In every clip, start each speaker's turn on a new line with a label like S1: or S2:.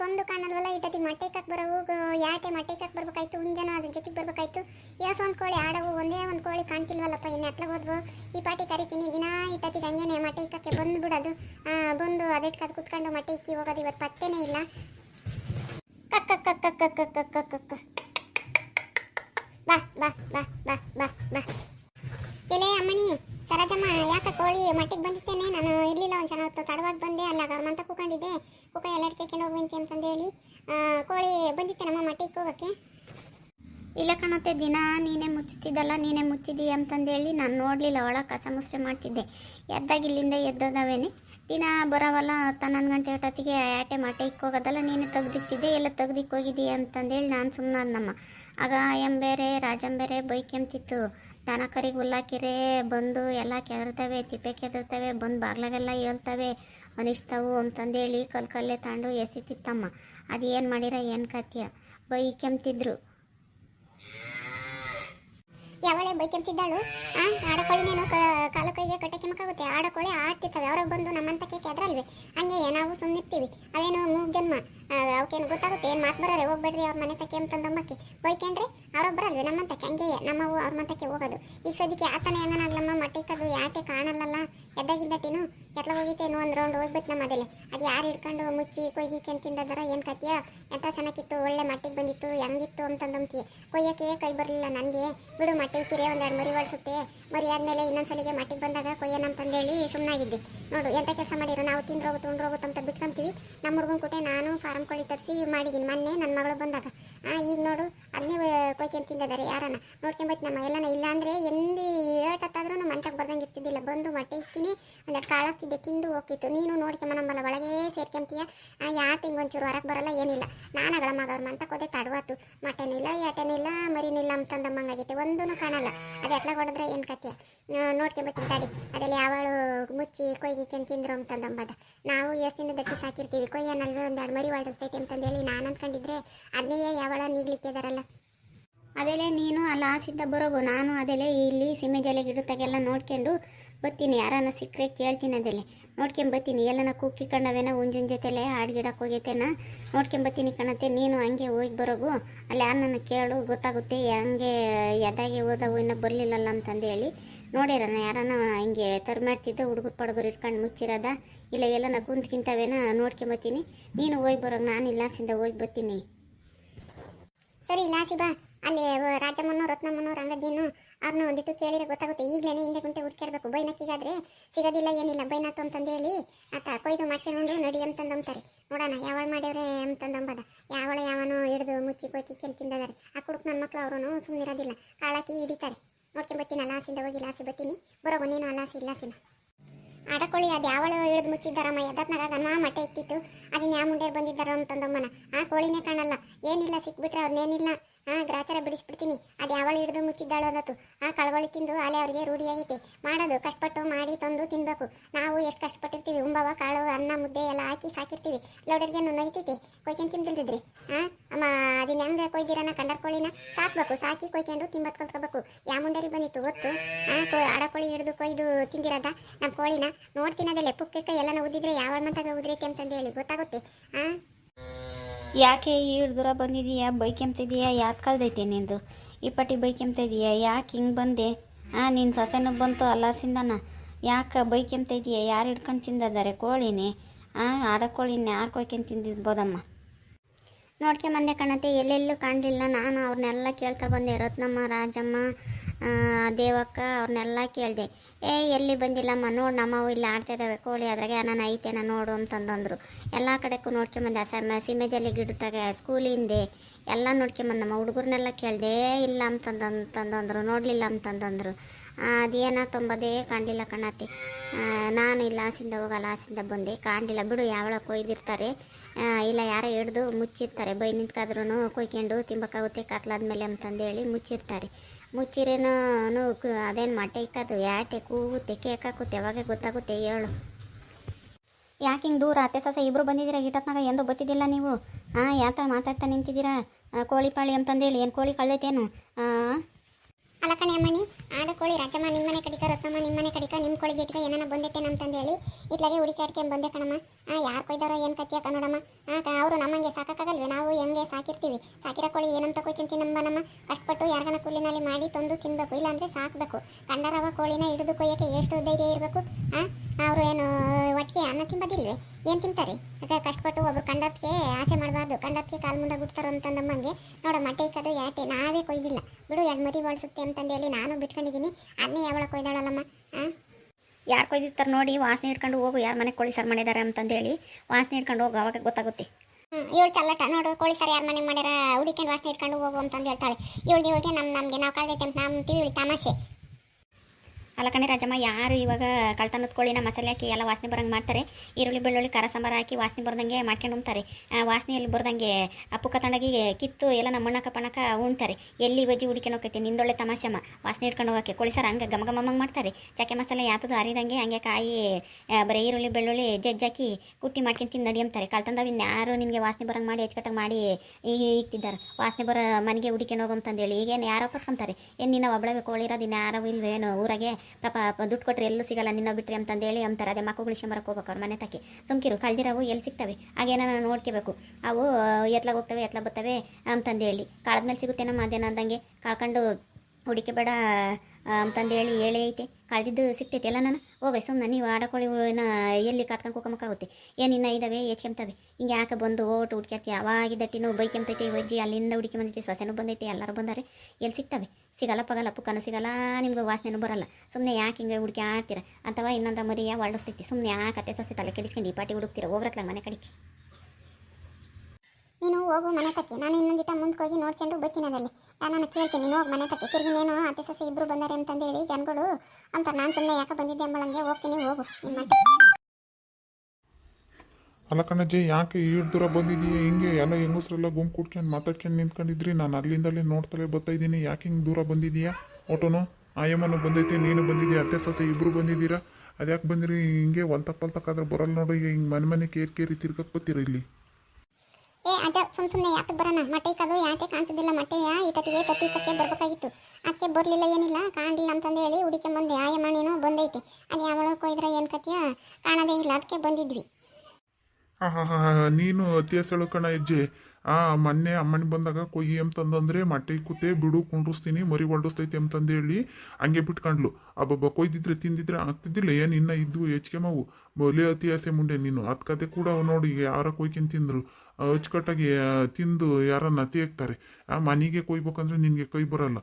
S1: ಇವತ್ತೊಂದು ಕಾಣಲ್ವಲ್ಲ ಇದ್ದದಿಗೆ ಮಟ್ಟೆಕಾಕ್ ಬರೋವು ಯಾಟೆ ಮಟ್ಟೆಕಾಕ್ ಬರ್ಬೇಕಾಯ್ತು ಉಂಜನ ಅದ್ರ ಜೊತೆಗೆ ಬರ್ಬೇಕಾಯ್ತು. ಯಾಸ್ ಒಂದು ಕೋಳಿ ಆಡವು, ಒಂದೇ ಒಂದು ಕೋಳಿ ಕಾಣ್ತಿಲ್ವಲ್ಲಪ್ಪ, ಇನ್ನು ಅತ್ಲಾಗ ಹೋದ್ವು. ಈ ಪಾಟಿ ಕರಿತೀನಿ, ದಿನ ಇಟ್ಟತ್ತಿಗೆ ಹಂಗೇನೆ ಮಟ್ಟೆಕಾಕ್ಕೆ ಬಂದು ಬಿಡೋದು ಬಂದು ಅದಿಟ್ಕದು ಕುತ್ಕೊಂಡು ಮಟ್ಟೆ ಇಕ್ಕಿ ಹೋಗೋದು ಇವತ್ತು ಪತ್ತೇನೇ ಇಲ್ಲ. ಕಕ್ಕ ಕಕ್ಕ ಕಕ್ಕ ಕಕ್ಕ ಕಕ್ಕ ಬಾ ಬಾ ಬಾ ಬಾ ಬಾ ಬಾ. ಎಲೆ ಅಮ್ಮಣಿ ಸರೋಜಮ್ಮ ಯಾಕ ಕೋಳಿ ಮಟ್ಟಿಗೆ ಬಂದಿದ್ದೇನೆ? ನಾನು ಇರಲಿಲ್ಲ ಒಂದು ಜನ ತಡವಾಗಿ ಬಂದೆ. ಅಲ್ಲ ಮಂತ ಕೂಕೊಂಡಿದ್ದೆ. ಕುಕ್ಕ ಎಲ್ಲ ಕೇಳ್ಕೊಂಡು ಹೋಗ್ಬಂತಿ ಅಂತಂದು ಹೇಳಿ. ಆ, ಕೋಳಿ ಬಂದಿತ್ತೇನಮ್ಮ ಮಟ್ಟಿಗೆ ಹೋಗೋಕ್ಕೆ ಇಲ್ಲ ಕಾಣುತ್ತೆ ದಿನ ನೀನೇ ಮುಚ್ಚುತ್ತಿದ್ದಲ್ಲ ನೀನೇ ಮುಚ್ಚಿದಿ ಅಂತಂದೇಳಿ ನಾನು ನೋಡಲಿಲ್ಲ. ಒಳಗೆ ಕಸ ಮುಸ್ರೆ ಮಾಡ್ತಿದ್ದೆ. ಎದ್ದಾಗ ಇಲ್ಲಿಂದ ಎದ್ದದವೇನೆ? ದಿನ ಬರೋವಲ್ಲ ಹತ್ತು ಗಂಟೆ ಹೊಟ್ಟೊತ್ತಿಗೆ ಆಟೆ ಮಟ್ಟೆ ಇಕ್ಕೋಗೋದಲ್ಲ ನೀನು ತೆಗ್ದಿಕ್ತಿದ್ದೆ ಎಲ್ಲ ತೆಗ್ದಿಕ್ಕೋಗಿದ್ದೀಯ ಅಂತಂದೇಳಿ ನಾನು ಸುಮ್ಮನೆ ನಮ್ಮ ಆಗ ಎಂಬೇರೆ ರಾಜಂಬೇರೆ ಬೈಕೆಂತಿತ್ತು ದನ ಕರಿಗೆ ಹುಲ್ಲಾಕಿರೆ ಬಂದು ಎಲ್ಲ ಕೆದರ್ತವೆ, ತಿಪ್ಪೆ ಕೆದರ್ತವೆ, ಬಂದು ಬಾಗ್ಲಾಗೆಲ್ಲ ಹೇಳ್ತವೆ ಅನಿಷ್ಟವು ಅಂತಂದೇಳಿ ಕಲ್ಕಲ್ಲೇ ತಾಂಡು ಎಸಿತಿತ್ತಮ್ಮ. ಅದು ಏನು ಮಾಡಿರ ಏನು ಕತ್ಯ? ಬೈಕೆಂತಿದ್ರು ಯಾವಳೆ ಬೈಕೆಂತಿದ್ದಾಳು. ಆ ಆಡಕೋಳಿನೇನು ಕಾಲ ಕೈಗೆ ಕಟ್ಟೆ ಕೆಮಕಾಗುತ್ತೆ ಆಡಕೋಳಿ ಆಡ್ತಿರ್ತವೆ ಅವ್ರಿಗೆ ಬಂದು ನಮ್ಮಂತಕ್ಕೆ ಅದ್ರಲ್ವೇ? ಹಂಗೆ ನಾವು ಸುಮ್ಮನಿರ್ತೀವಿ ಅವೇನು ಮೂಗ್ ಜನ್ಮ? ಅವಕ್ಕೇನು ಗೊತ್ತಾಗುತ್ತೆ? ಏನು ಮಾತು ಬರೋರೆ? ಹೋಗ್ಬೇಡ್ರಿ ಅವ್ರ ಮನೆ ತಕ್ಕೆ ಅಂತಂದಮ್ಮಕ್ಕೆ ಅವ್ರೊಬ್ಬ ಬರಲ್ವಿ ನಮ್ಮಂತಕ್ಕೆ? ಹಂಗೆ ನಮ್ಮವು ಅವ್ರ ಮಂತಕ್ಕೆ ಹೋಗೋದು. ಈಗ ಸದ್ಯಕ್ಕೆ ಆತನ ಏನಾಗಲಮ್ಮ ಮಟ್ಟಿಕ್ಕದು ಯಾಕೆ ಕಾಣಲ್ಲಲ್ಲ? ಎದ್ದಾಗಿದ್ದಟಿನು ಎತ್ಲ ಹೋಗಿತ್ತೇನು ಒಂದು ರೌಂಡ್ ಹೋಗ್ಬಿಟ್ಟು ನಮ್ಮ ಅದೆಲೆ ಅದು ಯಾರು ಹಿಡ್ಕೊಂಡು ಮುಚ್ಚಿ ಕೊಯ್ಗಿ ಕೆಂಟ್ ತಿಂದದಾರ ಏನು ಕತ್ಯ? ಎಂಥ ಚೆನ್ನಾಗಿತ್ತು ಒಳ್ಳೆ ಮಟ್ಟಿಗೆ ಬಂದಿತ್ತು ಹೆಂಗಿತ್ತು ಅಂತಂದಂತಿ. ಕೊಯ್ಯಕ್ಕೆ ಕೈ ಬರಲಿಲ್ಲ ನನಗೆ. ಬಿಡು ಮಟ್ಟೆ ಕಿರೆ ಒಂದೆರಡು ಮರಿ ಒಡಿಸುತ್ತೆ ಮರಿ ಆದಮೇಲೆ ಇನ್ನೊಂದ್ಸಲಿಗೆ ಮಟ್ಟಿಗೆ ಬಂದಾಗ ಕೊಯ್ಯನ ಅಂತಂದೇಳಿ ಸುಮ್ಮನಾಗಿದ್ದೆ ನೋಡು ಎಂಥ ಕೆಲಸ ಮಾಡಿರೋ? ನಾವು ತಿಂದ್ರೋಗುತ್ತೆ ಉಂಡ್ರೋಗುತ್ತೆ ಅಂತ ಬಿಟ್ಕೊಂತೀವಿ. ನಮ್ಮ ಹುಡುಗನ ಕೊಟ್ಟೆ ನಾನು ಫಾರಂ ಕೊಳಿ ತರಿಸಿ ಮಾಡಿದ್ದೀನಿ ಮೊನ್ನೆ ನನ್ನ ಮಗಳು ಬಂದಾಗ. ಆ, ಈಗ ನೋಡು ಅದನ್ನೇ ಕೊಯ್ಕೊಂಡು ತಿಂದಿದ್ದಾರೆ ಯಾರನ್ನ ನೋಡ್ಕೊಂಬೈತಿ ನಮ್ಮ ಎಲ್ಲನ ಇಲ್ಲ ಅಂದರೆ ಎಂದಿ ಏಟತ್ತಾದ್ರೂ ಮಂಟಕ್ಕೆ ಬರ್ದಂಗೆ ಇರ್ತಿದ್ದಿಲ್ಲ. ಬಂದು ಮಟ್ಟೆ ಇಕ್ಕಿನಿ ಒಂದೆರಡು ಕಾಳಾಗ್ತಿದ್ದೆ ತಿಂದು ಹೋಗ್ತಿತ್ತು. ನೀನು ನೋಡ್ಕೊಂಬ ನಮ್ಮಲ್ಲ ಒಳಗೆ ಸೇರ್ಕೊಂತೀಯ ಯಾ ಹಿಂಗೆ ಒಂಚೂರು ಹೊರಗೆ ಬರಲ್ಲ, ಏನಿಲ್ಲ. ನಾನು ಅಗಳ ಮಗ ಕೊದೆ ತಡವಾತು. ಮಟನಿಲ್ಲ ಏಟನಿಲ್ಲ ಮರಿನಿಲ್ಲ ಅಂತಂದಮ್ಮಂಗಾಗೈತೆ ಒಂದೂ ಕಾಣಲ್ಲ. ಅದು ಎಟ್ಲ ಹೊಡೆದ್ರೆ ಏನು ಕತ್ಯ ನೋಡ್ಕೊಂಬತ್ತೀನಿ ತಡಿ. ಅದೆಲ್ಲ ಯಾವಳು ಮುಚ್ಚಿ ಕೊಯ್ಗಿಕೆಂದು ತಿಂದ್ರು ಅಂತಂದಂಬದ ನಾವು ಎಷ್ಟಿಂದ ದಟ್ಟಿ ಸಾಕಿರ್ತೀವಿ? ಕೊಯ್ಯನಲ್ವೇ ಒಂದೆರಡು ಮರಿ ಹೊಡೆಸ್ತೈತೆ ಅಂತಂದೇಳಿ ನಾನು ಅಂದ್ಕೊಂಡಿದ್ರೆ ಅದನ್ನೇ ಯಾವಳ ನೀಗ್ಲಿಕ್ಕಿದಾರಲ್ಲ ಅದೆಲೆ ನೀನು ಅಲ್ಲಿ ಆಸಿದ್ದ ಬರೋಗು. ನಾನು ಅದೆಲೆ ಇಲ್ಲಿ ಸೀಮೆ ಜಲೆ ಗಿಡತಾಗೆಲ್ಲ ನೋಡ್ಕೊಂಡು ಬತ್ತೀನಿ ಯಾರನ್ನ ಸಿಕ್ಕರೆ ಕೇಳ್ತೀನಿ ಅದೆಲೆ ನೋಡ್ಕೊಂಡ್ ಬತ್ತೀನಿ ಎಲ್ಲನ ಕುಕ್ಕಿ ಕಣ್ಣವೇನ ಉಂಜುನ್ ಜೊತೆಲೆ ಹಾಡ್ಗಿಡಕ್ಕೆ ಹೋಗೈತೇನ? ನೋಡ್ಕೊಂಬತ್ತೀನಿ ಕಣತ್ತೆ, ನೀನು ಹಂಗೆ ಹೋಗಿ ಬರೋಗು, ಅಲ್ಲಿ ಯಾರನ್ನ ಕೇಳು, ಗೊತ್ತಾಗುತ್ತೆ, ಹಂಗೆ ಎದಾಗೆ ಹೋದವು, ಇನ್ನೂ ಬರಲಿಲ್ಲಲ್ಲ ಅಂತಂದೇಳಿ. ನೋಡಿರನ ಯಾರನ್ನ ಹಿಂಗೆ ತರ್ ಮಾಡ್ತಿದ್ದ ಹುಡುಗರು ಪಡಗರು ಇಟ್ಕೊಂಡು ಮುಚ್ಚಿರೋದ, ಇಲ್ಲ ಎಲ್ಲನ ಕುಂತ್ಕಿಂತವೇನ ನೋಡ್ಕೊಂಬತ್ತೀನಿ ನೀನು ಹೋಗಿ ಬರೋಗ ನಾನು ಇಲ್ಲಾಸಿಂದ ಹೋಗಿ ಬರ್ತೀನಿ. ಸರಿ, ಇಲ್ಲಾಸಿ ಬಾ. ಅಲ್ಲಿ ರಾಜಮ್ಮನೋ, ರತ್ನಮ್ಮನೋ ರಂಗಜ್ಜಿನೋ ಅವ್ರನ್ನ ಒಂದಿಟ್ಟು ಕೇಳಿದ್ರೆ ಗೊತ್ತಾಗುತ್ತೆ. ಈಗಲೇ ಹಿಂದೆ ಗುಂಟೆ ಹುಡ್ಕಿರ್ಬೇಕು ಬೈನಕ್ಕಿಗಾದ್ರೆ ಸಿಗೋದಿಲ್ಲ, ಏನಿಲ್ಲ. ಬೈನಾತು ಅಂತಂದು ಹೇಳಿ ಆತ ಕೊಯ್ದು ಮಾಚೆ ಉಂಡು, ನಡಿ ಅಂತಂದಂತಾರೆ ನೋಡೋಣ, ಯಾವಳು ಮಾಡ್ಯವ್ರೆ ಅಂತಂದಂಬದ ಯಾವಳ ಯಾವನು ಹಿಡಿದು ಮುಚ್ಚಿ ಕೊಯ್ಕಿ ಕೆಂದು ತಿಂದಿದ್ದಾರೆ ಆ ಕುಡುಕ್ ನನ್ನ ಮಕ್ಕಳು ಅವರು ಸುಮ್ಮನಿರೋದಿಲ್ಲ ಕಾಳಾಕಿ ಹಿಡಿತಾರೆ. ನೋಡ್ಕೊಂಬತ್ತೀನಿ ಲಾಸಿಂದ ಹೋಗಿ ಲಾಸಿ ಬತ್ತೀನಿ ಬರೋ ನೀನು ಲಾಸಿ ಇಲ್ಲಾಸಿನ ಆಡಕೊಳ್ಳಿ ಅದು ಯಾವಳು ಇಳಿದು ಮುಚ್ಚಿದ್ದಾರಮ್ಮ ಎದ್ದತ್ನಾಗ ಗನ್ಮ ಮಟ್ಟೆ ಇಟ್ಟಿತ್ತು. ಅದನ್ನ ಯಾವ ಮುಂಡೆ ಬಂದಿದ್ದಾರೋ ಅಂತಂದಮ್ಮನ ಆ ಕೋಳಿನೇ ಕಾಣಲ್ಲ. ಏನಿಲ್ಲ, ಸಿಕ್ಬಿಟ್ರೆ ಅವ್ರನ್ನೇನಿಲ್ಲ ಆ ಗ್ರಾಚಾರ ಬಿಡಿಸ್ಬಿಡ್ತೀನಿ. ಅದು ಯಾವಳು ಹಿಡಿದು ಮುಚ್ಚಿದ್ದಾಳು ಅದತ್ತು ಆ ಕಳವಳಿ ತಿಂದು ಆಲೆ ಅವರಿಗೆ ರೂಢಿಯಾಗೈತೆ ಮಾಡೋದು, ಕಷ್ಟಪಟ್ಟು ಮಾಡಿ ತಂದು ತಿನ್ಬೇಕು. ನಾವು ಎಷ್ಟು ಕಷ್ಟಪಟ್ಟಿರ್ತೀವಿ, ಉಂಬವ, ಕಾಳು, ಅನ್ನ, ಮುದ್ದೆ ಎಲ್ಲ ಹಾಕಿ ಸಾಕಿರ್ತೀವಿ. ಲೌಡರ್ಗೇನು ನೈತೈತಿ ಕೊಯ್ಕೊಂಡು ತಿಂದಿಲ್ದಿದ್ರಿ, ಆ? ಅಮ್ಮ ಅದನ್ನ ಹೆಂಗೆ ಕೊಯ್ದಿರನ ಕಂಡರ್ ಕೋಳಿನ ಸಾಕ್ಬೇಕು, ಸಾಕಿ ಕೊಯ್ಕೊಂಡು ತಿಂಬತ್ ಕಲ್ತ್ಕೋಬೇಕು. ಯಾವ ಮುಂಡರಿ ಬಂದಿತ್ತು, ಗೊತ್ತು? ಆ, ಕೊ ಆಡಕೋಳಿ ಹಿಡಿದು ಕೊಯ್ದು ತಿಂದಿರದ ನಮ್ಮ ಕೋಳಿನ? ನೋಡ್ತೀನಿ ಅದೆಲ್ಲ ಪುಕ್ಕಕ್ಕೆ ಎಲ್ಲನ ಉದ್ದಿದ್ರೆ ಯಾವ ಮಂತಾಗ ಉದ್ರೈತೆ ಅಂತಂದು ಹೇಳಿ ಗೊತ್ತಾಗುತ್ತೆ. ಆ?
S2: ಯಾಕೆ ಈ ದೂರ ಬಂದಿದೀಯಾ? ಬೈಕೆಂತಿದೀಯಾ ಯಾಕೆ ಕಳ್ದೈತೆ ನಿಂದು? ಈ ಪಟ್ಟಿ ಬೈಕ್ ಬೈಕೆಂತಿದೀಯಾ ಯಾಕೆ ಹಿಂಗೆ ಬಂದೆ? ಹಾಂ ನಿನ್ನ ಸೊಸೆನೂ ಬಂತು ಅಲ್ಲಾಸಿಂದನ. ಯಾಕೆ ಬೈಕ್ ಇದೀಯಾ ಯಾರು ಹಿಡ್ಕೊಂಡು ತಿಂದಿದ್ದಾರೆ ಕೋಳಿನೇ. ಹಾಂ ಆಡ ಕೋಳಿನ. ಯಾರು ಕೊಯ್ಕೊಂಡು ತಿಂದಿರ್ಬೋದಮ್ಮ
S1: ನೋಡ್ಕೊಂಬಂದೆ ಕಣತೆ. ಎಲ್ಲೆಲ್ಲೂ ಕಾಣಲಿಲ್ಲ. ನಾನು ಅವ್ರನ್ನೆಲ್ಲ ಕೇಳ್ತಾ ಬಂದೆ. ರತ್ನಮ್ಮ, ರಾಜಮ್ಮ ದೇವಕ್ಕ ಅವ್ರನ್ನೆಲ್ಲ ಕೇಳಿದೆ, ಏ, ಎಲ್ಲಿ ಬಂದಿಲ್ಲಮ್ಮ? ನೋಡು ನಮ್ಮವು ಇಲ್ಲಿ ಆಡ್ತಾ ಇದ್ದಾವೆ ಕೋಳಿ ಅದ್ರಾಗೆ ನಾನು ಐತೆನ ನೋಡು ಅಂತಂದ್ರು ಎಲ್ಲ ಕಡೆಗೂ ನೋಡ್ಕೊಂಬಂದೆ ಸಮ, ಸೀಮೆಜಲ್ಲಿ ಗಿಡತಾಗೆ ಸ್ಕೂಲಿಂದೆ ಎಲ್ಲ ನೋಡ್ಕೊಂಬಂದಮ್ಮ. ಹುಡುಗರ್ನೆಲ್ಲ ಕೇಳಿದೆ ಇಲ್ಲ ಅಂತಂದಂತಂದಂದ್ರು ನೋಡಲಿಲ್ಲ ಅಂತಂದಂದ್ರು. ಅದೇನೋ ತೊಂಬದೇ ಕಾಣಲಿಲ್ಲ ಕಣತಿ. ನಾನು ಇಲ್ಲ, ಆಸಿಂದ ಹೋಗಲ್ಲ, ಆಸಿಂದ ಬಂದೆ. ಕಾಣಲಿಲ್ಲ. ಬಿಡು, ಯಾವಳ ಕೊಯ್ದಿರ್ತಾರೆ. ಇಲ್ಲ, ಯಾರೋ ಹಿಡ್ದು ಮುಚ್ಚಿರ್ತಾರೆ. ಬೈ ನಿಂತ್ಕಾದ್ರೂ ಕೊಯ್ಕೊಂಡು ತಿಂಬಕ್ಕಾಗುತ್ತೆ, ಕತ್ಲಾದ್ಮೇಲೆ ಅಂತಂದೇಳಿ ಮುಚ್ಚಿರ್ತಾರೆ. ಮುಚ್ಚಿರೇನೋ ಅದೇನು ಮಟ್ಟೆ ಇಕ್ಕದು? ಯಾಟೆ? ಕೂಗುತ್ತೆ ಕೇಕಾಕುತ್ತೆ ಯಾವಾಗ ಗೊತ್ತಾಗುತ್ತೆ ಹೇಳು.
S2: ಯಾಕೆ ಹಿಂಗೆ ದೂರ? ಅತ್ತೆ, ಸಸ ಇಬ್ಬರು ಬಂದಿದ್ದೀರಾ? ಗಿಟತ್ನಾಗ ಎಂದು ಬತ್ತಿದ್ದಿಲ್ಲ ನೀವು? ಹಾಂ ಯಾತ ಮಾತಾಡ್ತಾ ನಿಂತಿದ್ದೀರಾ? ಕೋಳಿ ಪಾಳಿ ಅಂತಂದೇಳಿ, ಏನು ಕೋಳಿ ಕಳ್ದೈತೇನು? ಹಾಂ
S1: ಅಲ್ಲ ಕಣೆ ಆಡು ಕೋಳಿ ರಾಜಮ್ಮ, ನಿಮ್ಮನೆ ಕಡಿಕ, ರತ್ನಮ್ಮ, ನಿಮ್ಮನೆ ಕಡಿಕ ನಿಮ್ಮ ಕೋಳಿ ಜೊತೆಗ ಏನಾನ ಬಂದೈತೆ ಅಂತಂದು ಹೇಳಿ ಇತ್ಲಾಗೆ ಹುಡುಕಾಡ್ಕೊಂಡ್ ಬಂದೆ ಕಣಮ್ಮ. ಆ, ಯಾರು ಕೊಯ್ದಾರೋ ಏನು ಕತ್ತಿಯ ಕನ್ನಡಮ್ಮ ಆ ಅವರು ನಮ್ಮಂಗೆ ಸಾಕಾಗಲ್ವೇ? ನಾವು ಹೆಂಗೆ ಸಾಕಿರ್ತೀವಿ? ಸಾಕಿರೋ ಕೋಳಿ ಏನಂತ ಕೊಯ್ಕೊಂತೀನಿ ನಮ್ಮ ನಮ್ಮ ಕಷ್ಟಪಟ್ಟು ಯಾರ್ಗನ ಕೂಲಿನಲ್ಲಿ ಮಾಡಿ ತಂದು ತಿನ್ಬೇಕು, ಇಲ್ಲಾಂದರೆ ಸಾಕಬೇಕು. ಕಂಡರವ ಕೋಳಿನ ಹಿಡಿದು ಕೊಯ್ಯೋಕ್ಕೆ ಎಷ್ಟು ಧೈರ್ಯ ಇರಬೇಕು? ಆ? ಅವರು ಏನು ಒಟ್ಟಿಗೆ ಅನ್ನ ತಿಂಬೋದಿಲ್ವೇ ಏನು ತಿಂತಾರೆ? ಯಾಕೆ ಕಷ್ಟಪಟ್ಟು ಒಬ್ರು ಕಂಡತ್ಗೆ ಆಸೆ ಮಾಡಬಾರ್ದು. ಕಂಡತ್ಗೆ ಕಾಲು ಮುಂದೆ ಬಿಡ್ತಾರೋ ಅಂತಂದಮ್ಮಂಗೆ ನೋಡೋ ಮಟ್ಟೆ ಇಕ್ಕದು ಯಾಟೆ ನಾವೇ ಕೊಯ್ದಿಲ್ಲ. ಬಿಡು ಎರಡು ಮರಿ ಬಳಸುತ್ತೆ ಅಂತಂದೇಳಿ ನಾನು ಬಿಟ್ಕೊಂಡಿದ್ದೀನಿ. ಅದನ್ನೇ ಯಾವಳ ಕೊಯ್ದಾಳಲ್ಲಮ್ಮ? ಆ?
S2: ಯಾರು ಕೊಯ್ದಿರ್ತಾರೆ ನೋಡಿ ವಾಸನೆ ಇಟ್ಕೊಂಡು ಹೋಗು ಯಾರು ಮನೆ ಕೋಳಿ ಸಾರು ಮಾಡಿದ್ದಾರೆ ಅಂತಂದೇಳಿ ವಾಸನೆ ಇಟ್ಕೊಂಡು ಹೋಗು ಅವಾಗ ಗೊತ್ತಾಗುತ್ತೆ.
S1: ಇವಳು ಚಲ್ಲಟ. ನೋಡು ಕೋಳಿ ಸರ್ ಯಾರು ಮನೆ ಮಾಡ್ಯಾರ? ಹುಡಿಕೊಂಡು ವಾಸನೆ ಇಟ್ಕೊಂಡು ಹೋಗು ಅಂತಂದು ಹೇಳ್ತಾಳೆ. ಇವಳು ಇವಳಿಗೆ ನಮ್ಮ ನಮಗೆ ನಾವು ಕಳ್ದೈತೆ ಅಂತ ನಮ್ಮ ತಿಳಿ ತಮಾಷೆ.
S2: ಅಲ್ಲ ಕಣೆ ರಾಜಮ್ಮ, ಯಾರು ಇವಾಗ ಕಳ್ತನದ ಕೋಳಿನ ಮಸಾಲೆ ಹಾಕಿ ಎಲ್ಲ ವಾಸನೆ ಬರೋಂಗೆ ಮಾಡ್ತಾರೆ. ಈರುಳ್ಳಿ, ಬೆಳ್ಳುಳ್ಳಿ, ಖಾರ, ಸಾಂಬಾರು ಹಾಕಿ ವಾಸನೆ ಬರ್ದಂಗೆ ಮಾಡ್ಕೊಂಡು ಉಣ್ತಾರೆ. ವಾಸನೆಯಲ್ಲಿ ಬರ್ದಂಗೆ ಅಪ್ಪುಕ ತಂಡಗಿ ಕಿತ್ತು ಎಲ್ಲ ನಮ್ಮ ಅಣ್ಣಕ್ಕ ಪಣಕ ಉಣ್ತಾರೆ. ಎಲ್ಲಿ ಬಜ್ಜಿ ಹುಡ್ಕೊಂಡು ಹೋಗ್ತೈತಿ, ನಿಂದೊಳ್ಳೆ ತಮಾಷೆಮ್ಮ. ವಾಸನೆ ಇಟ್ಕೊಂಡು ಕೋಳಿ ಸರ್ ಹಂಗೆ ಗಮ ಗಮಂಗೆ ಮಾಡ್ತಾರೆ. ಚಕ್ಕೆ ಮಸಾಲೆ ಯಾತದು ಅರಿದಂಗೆ ಹಂಗೆ ಕಾಯಿ ಬರೀ ಈರುಳ್ಳಿ, ಬೆಳ್ಳುಳ್ಳಿ ಜಜ್ಜಾಕಿ ಕುಟ್ಟಿ ಮಾಡ್ಕೊಂಡು ತಿಂದು ನಡಿಯಂತಾರೆ. ಕಳ್ತಂದವ್ ಇನ್ಯಾರು ನಿಮಗೆ ವಾಸನೆ ಬರಂಗೆ ಮಾಡಿ ಹೆಚ್ಚುಕಟ್ಟಾಗಿ ಮಾಡಿ ಈಗ ಇಕ್ತಿದ್ದಾರೆ. ವಾಸನೆ ಬರೋ ಮನೆಗೆ ಹುಡುಕೊಂಡು ಹೋಗು ಅಂತಂದೇಳಿ. ಈಗೇನು ಯಾರೋ ಕರ್ಕೊಂತಾರೆ ಏನು ನಿನ್ನ ಒಬ್ಬಳೇ ಕೋಳಿ ಇರೋದು ಯಾರೋ ಇಲ್ವೇನು ಊರಾಗೆ. ಪಾಪ ದುಡ್ಡು ಕೊಟ್ಟರೆ ಎಲ್ಲೂ ಸಿಗಲ್ಲ, ನಿನ್ನ ಬಿಟ್ರಿ ಅಂತಂದೇಳಿ ಅಂತಾರೆ. ಅದೇ ಮಕ್ಕಳು ಮರಕ್ಕೆ ಹೋಗ್ಬೇಕು ಅವ್ರ ಮನೆ ತಕ್ಕೆ. ಸುಮ್ಕಿರು, ಕಳ್ದಿರವು ಎಲ್ಲಿ ಸಿಗ್ತವೆ? ಹಾಗೇನ ನೋಡ್ಕೋಬೇಕು. ಅವು ಎತ್ಲಾಗ ಹೋಗ್ತವೆ ಎತ್ಲ ಬರ್ತವೆ ಅಂತಂದೇಳಿ. ಕಾಳದ್ಮೇಲೆ ಸಿಗುತ್ತೆ ನಮ್ಮ ಅದೇನ ಅಂದಂಗೆ. ಕಳ್ಕೊಂಡು ಹುಡುಕಿ ಬೇಡ ಅಂತಂದೇಳಿ ಹೇಳಿ ಐತೆ. ಕಳೆದಿದ್ದು ಸಿಗ್ತೈತೆ ಎಲ್ಲ ನಾನು ಹೋಗೈ ಸುಮ್ಮನೆ ನೀವು ಆಡಕೊಳ್ಳಿನ ಎಲ್ಲಿ ಕಟ್ಕೊಂಡು ಕೂಕಮಕ್ಕಾಗುತ್ತೆ ಏನು ಇನ್ನ ಇದಾವೆ? ಹೆಚ್ಕೊಂತವೆ ಹಿಂಗೆ ಯಾಕೆ ಬಂದು ಓಟು ಹುಡ್ಕ್ಯಾಡ್ತಿ? ಬೈಕ್ ಬೈಕೆಂತೈತೆ ವಜ್ಜಿ, ಅಲ್ಲಿಂದ ಹುಡುಕಿ ಬಂದೈತಿ, ಸೊಸೆನೂ ಬಂದೈತೆ, ಎಲ್ಲರೂ ಬಂದಾರೆ. ಎಲ್ಲಿ ಸಿಗ್ತವೆ? ಸಿಗಲ್ಲ ಪಗಲ್ಲ, ಪುಕ್ಕನೂ ಸಿಗಲ್ಲ, ನಿಮ್ಗೆ ವಾಸನೆನೂ ಬರಲ್ಲ. ಸುಮ್ಮನೆ ಯಾಕೆ ಹಿಂಗೆ ಹುಡುಕಿ ಆಡ್ತೀರ? ಅಥವಾ ಇನ್ನೊಂದು ಮರಿಯ ಒಳ್ಳಿಸ್ತೈತಿ ಸುಮ್ಮನೆ ಯಾಕೆ ಅತ್ತೆ ಸೊಸೆ ತಲೆ ಕೆಡಿಸ್ಕೊಂಡು ಈ ಪಾಟಿ ಹುಡುಕ್ತೀರ? ಹೋಗ್ರತ್ಲ ಮನೆ ಕಡೆಗೆ.
S1: ನೀನು ಹೋಗು ಮನೆ ತಕ್ಕೆ ನಾನು ಇನ್ನೊಂದಿಟ ಮುಂದಕ್ಕೆ ಹೋಗಿ ನೋಡ್ಕೊಂಡು ಬರ್ತೀನಿ ಅದಲ್ಲಿ ನಾನು ಕೇಳ್ತೀನಿ, ನೀನು ಹೋಗಿ ಮನೆ ತಕ್ಕೆ ತಿರುಗಿ ನೀನು ಅತ್ತೆ ಸಸಿ ಇಬ್ಬರು ಬಂದಾರೆ ಅಂತಂದೇಳಿ ಜನಗಳು ಅಂತ ನಾನು ಸುಮ್ಮನೆ ಯಾಕೆ ಬಂದಿದ್ದೆ ಅಂಬಳಂಗೆ ಹೋಗ್ತೀನಿ, ಹೋಗು. ನಿಮ್ಮ
S3: ಅಲ್ಲ ಕಣಜ್ಜಿ, ಯಾಕೆ ಈಡ್ ದೂರ ಬಂದಿದೀಯ? ಹಿಂಗೆ ಎಲ್ಲ ಹೆಂಗಸ್ರೆಲ್ಲ ಗುಂಪು ಕುಟ್ಕೊಂಡು ಮಾತಾಡ್ಕೊಂಡು ನಿಂತ್ಕೊಂಡಿದ್ರಿ. ನಾನು ಅಲ್ಲಿಂದಲೇ ನೋಡ್ತಲೇ ಬರ್ತಾ ಇದ್ದೀನಿ. ಯಾಕೆ ಹಿಂಗೆ ದೂರ ಬಂದಿದೀಯಾ? ಓಟೋನು ಆಯಮ್ಮನು ಬಂದೈತಿ, ನೀನು ಬಂದಿದ್ದೀಯ ಅತ್ತೆ ಸೊಸೆ ಇಬ್ಬರು ಬಂದಿದ್ದೀರಾ? ಅದ್ಯಾಕೆ ಬಂದಿರಿ? ಹಿಂಗೆ ಒಲ್ತಪ್ಪಲ್ತಕ್ಕಾದ್ರೆ ಬರಲ್ಲ ನೋಡಿ. ಹಿಂಗೆ ಮನೆ ಮನೆ ಕೇರಿ ಕೇರಿ ತಿರ್ಗಕ್ಕೆ ಬರ್ತೀರ ಇಲ್ಲಿ?
S1: ಏ, ಅಜ್ಜ, ಸುಮ್ ಸುಮ್ಮನೆ ಯಾಕೆ ಬರೋಣ? ಮಟ್ಟೆ ಕದು ಯಾಕೆ ಕಾಣ್ತಿದ್ದಿಲ್ಲ ಮಟ್ಟೆಯ ಇಟತಿಗೆ ತತ್ತಿ ಕಕ್ಕೆ ಬರ್ಬೇಕಾಗಿತ್ತು. ಅದಕ್ಕೆ ಬರಲಿಲ್ಲ, ಏನಿಲ್ಲ. ಕಾಣಲಿಲ್ಲ ಅಂತಂದು ಹೇಳಿ ಹುಡುಕೆ ಬಂದೆ. ಆಯಮ್ಮ ನೀನು ಬಂದೈತೆ. ಅದು ಯಾವಳು ಹೋಗಿದ್ರೆ ಏನು ಕತ್ತಿಯ ಕಾಣದೇ ಇಲ್ಲ. ಅದಕ್ಕೆ ಬಂದಿದ್ವಿ.
S3: ನೀನು ಅತಿ ಹೆಸಳು ಕಣ ಹೆಜ್ಜೆ ಆ, ಮೊನ್ನೆ ಅಮ್ಮನ ಬಂದಾಗ ಕೊಯ್ಯಿ ಅಂತಂದ್ರೆ ಮಟ್ಟೆ ಕೂತೆ ಬಿಡು, ಕುಂಡ್ರಿಸ್ತೀನಿ, ಮರಿ ಹೊಲ್ಡಿಸ್ತೈತೆ ಅಂತಂದೇಳಿ ಹಂಗೆ ಬಿಟ್ಕೊಂಡ್ಲು. ಅಬ್ಬಬ್ಬ, ಕೊಯ್ದಿದ್ರೆ ತಿಂದಿದ್ರೆ ಆಗ್ತಿದ್ದಿಲ್ಲ. ಏನು ಇನ್ನ ಇದ್ದು ಹೆಚ್ಚಿಗೆ ಮಾವು. ಬಲಿ ಅತಿ ಆಸೆ ಮುಂಡೆ ನೀನು. ಅದ್ ಕತೆ ಕೂಡ ನೋಡಿ, ಯಾರ ಕೊಯ್ಕೊಂಡು ತಿಂದ್ರು. ಅಚ್ಚುಕಟ್ಟಾಗಿ ತಿಂದು ಯಾರನ್ನ ತೇಗ್ತಾರೆ ಆ, ಮನೆಗೆ ಕೊಯ್ಬೇಕಂದ್ರೆ ನಿನಗೆ ಕೈ ಬರಲ್ಲ.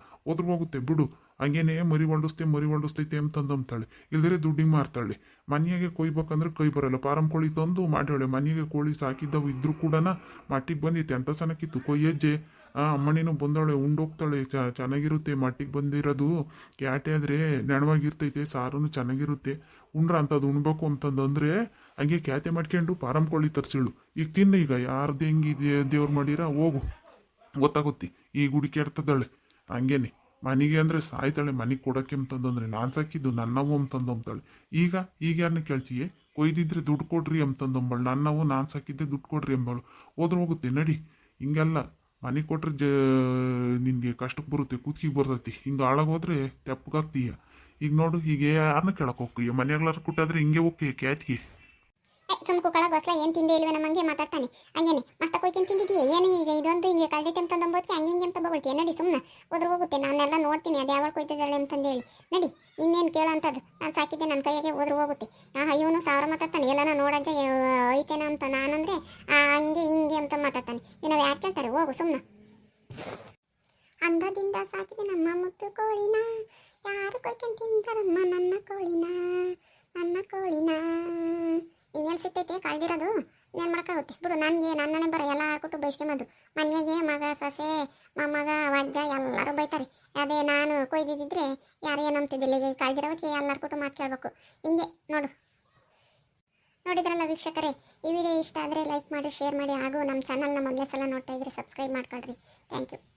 S3: ಹೋಗುತ್ತೆ. ಬಿಡು. ಹಂಗೇನೆ ಮರಿ ಒಂಡಿಸ್ತೆ ಮರಿ ಒಂಡಿಸ್ತೈತೆ ಅಂತಂದಂತಾಳೆ ಇಲ್ದರೆ ದುಡ್ಡಿಗೆ ಮಾರ್ತಾಳೆ. ಮನೆಯಾಗೆ ಕೊಯ್ಬೇಕಂದ್ರೆ ಕೈ ಬರಲ್ಲ. ಪಾರಂ ಕೋಳಿ ತಂದು ಮಾಡ್ಯಾಳೆ. ಮನೆಗೆ ಕೋಳಿ ಸಾಕಿದ್ದವು ಇದ್ರೂ ಕೂಡ ಮಟ್ಟಿಗೆ ಬಂದಿತ್ತು ಅಂತ ಸನಕ್ಕಿತ್ತು ಕೊಯ್ಯಜ್ಜೆ, ಆ, ಅಮ್ಮನೇನು ಬಂದವಳೆ ಉಂಡೋಗ್ತಾಳೆ. ಚ, ಚೆನ್ನಾಗಿರುತ್ತೆ. ಮಟ್ಟಿಗೆ ಬಂದಿರೋದು. ಕ್ಯಾಟೆ ಆದರೆ ನೆಣವಾಗಿರ್ತೈತೆ. ಸಾರು ಚೆನ್ನಾಗಿರುತ್ತೆ. ಉಂಡ್ರ ಅಂತದು ಉಣ್ಬೇಕು ಅಂತಂದಂದ್ರೆ ಹಂಗೆ ಕ್ಯಾತೆ ಮಾಡ್ಕೊಂಡು ಪಾರಂ ಕೋಳಿ ತರಿಸಿಳು. ಈಗ ತಿನ್ನ, ಈಗ ಯಾರ್ದು ಹೆಂಗಿದೆ ದೇವ್ರು ಮಾಡಿರ ಹೋಗು. ಗೊತ್ತಾಗುತ್ತೆ ಈಗ ಹುಡುಕ್ಯಾಡ್ತದಾಳೆ ಹಂಗೇನೆ, ಮನೆಗೆ ಅಂದರೆ ಸಾಯ್ತಾಳೆ, ಮನೆಗೆ ಕೊಡೋಕೆ ಅಂತಂದ್ರೆ ನಾನು ಸಾಕಿದ್ದು ನನ್ನವು ಅಂತಂದಂತಾಳೆ ಈಗ ಈಗ ಯಾರನ್ನ ಕೇಳ್ತೀಯ? ಕೊಯ್ದಿದ್ರೆ ದುಡ್ಡು ಕೊಡ್ರಿ ಅಂತಂದಂಬಳು ನನ್ನವು ನಾನು ಸಾಕಿದ್ದೆ ದುಡ್ಡು ಕೊಡ್ರಿ ಎಂಬಳು ಹೋದ್ರೆ ಹೋಗುತ್ತೆ, ನಡಿ. ಹಿಂಗೆಲ್ಲ ಮನೆ ಕೊಟ್ರೆ ಜ, ನಿನಗೆ ಕಷ್ಟಕ್ಕೆ ಬರುತ್ತೆ, ಕೂತ್ಕಿಗೆ ಬರ್ತೈತಿ. ಹಿಂಗೆ ಹಾಳಾಗೋದ್ರೆ ತೆಪ್ಪಗಾಗ್ತೀಯ. ಈಗ ನೋಡು, ಈಗ ಯಾರನ್ನ ಕೇಳಕ್ಕೆ ಹೋಗ್ತೀಯ? ಮನೆಯಾಗ್ಲಾರು ಕೊಟ್ಟಾದ್ರೆ ಹಿಂಗೆ ಹೋಗ್ತೀಯ ಕ್ಯಾಟ್ಗೆ
S1: ಸುಮ್ ಕುಕ್ಕಳ ಗೊಸ್ಲ ಏನ್ ತಿಂದೆ ಇಲ್ವೇ ನಮ್ಮಂಗೆ ಮಾತಾಡ್ತಾನೆ. ಹಂಗೇನೆ, ಮಸ್ತ ಕೊಯ್ಕೊಂಡು ತಿಂದಿದ್ದೀಯ ಏನು ಈಗ ಇದೊಂದು ಹಿಂಗೆ ಕಳ್ದೈತೆ ಅಂತಂದಂಬೋದಕ್ಕೆ ಹಂಗೆ ಹಿಂಗೆ ಅಂತ ನಡಿ ಸುಮ್ಮನೆ ಹೋದ್ರೆ ಹೋಗುತ್ತೆ, ನಾನೆಲ್ಲ ನೋಡ್ತೀನಿ, ಅದು ಯಾವಾಗ ಕೊಯ್ತಿದ್ದಾಳೆ ಅಂತಂದೇಳಿ ನಡಿ, ಇನ್ನೇನು ಕೇಳೋಂಥದ್ದು ನಾನು ಸಾಕಿದ್ದೆ ನನ್ನ ಕೈಯಾಗೆ ಹೋದ್ರೆ ಹೋಗುತ್ತೆ. ಆ ಇವನು ಸಾವಿರ ಮಾತಾಡ್ತಾನೆ. ಎಲ್ಲನ ನೋಡಂತ ಐತೇನ ಅಂತ ನಾನಂದ್ರೆ ಹಂಗೆ ಹಿಂಗೆ ಅಂತ ಮಾತಾಡ್ತಾನೆ. ನಾವು ಯಾರು ಕೇಳ್ತಾರೆ? ಹೋಗು ಸುಮ್ಮನೆ ಅಂದದಿಂದ ಸಾಕಿದೆ ನಮ್ಮ ಮುತ್ತು ಕೋಳಿನ. ಯಾರು ಕೊಯ್ಕೊಂಡು ತಿಂತಾರಮ್ಮ ನನ್ನ ಕೋಳಿನ? ನನ್ನ ಕೋಳಿನ. ಇನ್ನೆಲ್ಲಿ ಸಿಗ್ತೈತೆ? ಕಳ್ದಿರೋದು? ಏನು ಮಾಡೋಕ್ಕಾಗುತ್ತೆ? ಬಿಡು, ನನಗೆ ನನ್ನನೇ ಬರ ಎಲ್ಲ ಕೊಟ್ಟು ಬೈಸ್ಕೊಂಬಂದು ಮನೆಗೆ ಮಗ, ಸೊಸೆ ಮೊಮ್ಮಗ ವಜ್ಜ ಎಲ್ಲರೂ ಬೈತಾರೆ. ಅದೇ ನಾನು ಕೊಯ್ದಿದ್ದಿದ್ರೆ ಯಾರು ಏನು ಅಂತಿದ್ದಿಲ್ಲ. ಈಗ ಎಲ್ಲರ ಕೊಟ್ಟು ಮಾತು ಕೇಳಬೇಕು. ಹಿಂಗೆ, ನೋಡು. ನೋಡಿದ್ರಲ್ಲ ವೀಕ್ಷಕರೇ, ಈ ವಿಡಿಯೋ ಇಷ್ಟ ಆದರೆ ಲೈಕ್ ಮಾಡಿ, ಶೇರ್ ಮಾಡಿ. ಹಾಗೂ ನಮ್ಮ ಚಾನಲ್ನ ಮೊದಲೇ ಸಲ ನೋಡ್ತಾ ಇದ್ರೆ ಸಬ್ಸ್ಕ್ರೈಬ್ ಮಾಡ್ಕೊಳ್ರಿ. Thank you